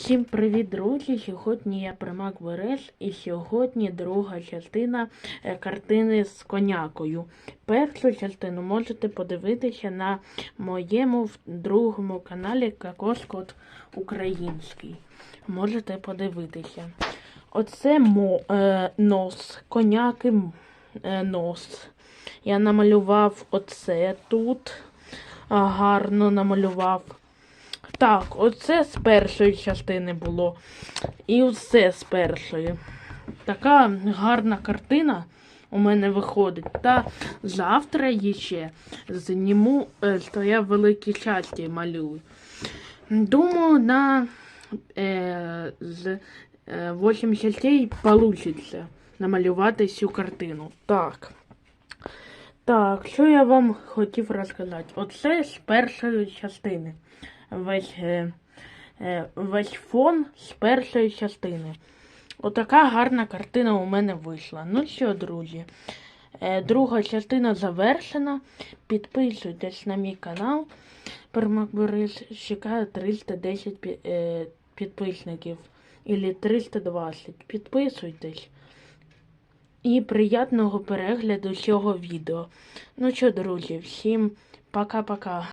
Всім привіт, друзі! Сьогодні я Примак Берез і сьогодні друга частина е, картини з конякою. Першу частину можете подивитися на моєму другому каналі Кокос Кот Український. Можете подивитися. Оце мо, е, нос, коняки е, нос. Я намалював оце тут. Гарно намалював. Так, оце з першої частини було. І все з першої. Така гарна картина у мене виходить. Та завтра її ще зніму, е, що я великі часті малюю. Думаю, на е, з е, 8 частей вийде намалювати цю картину. Так. Так, що я вам хотів розказати? Оце з першої частини. Весь, е, е, весь фон з першої частини. Отака гарна картина у мене вийшла. Ну що, друзі, е, друга частина завершена. Підписуйтесь на мій канал. Пермак Борис чекає 310 е, підписників. Ілі 320. Підписуйтесь. І приятного перегляду цього відео. Ну що, друзі, всім пока-пока.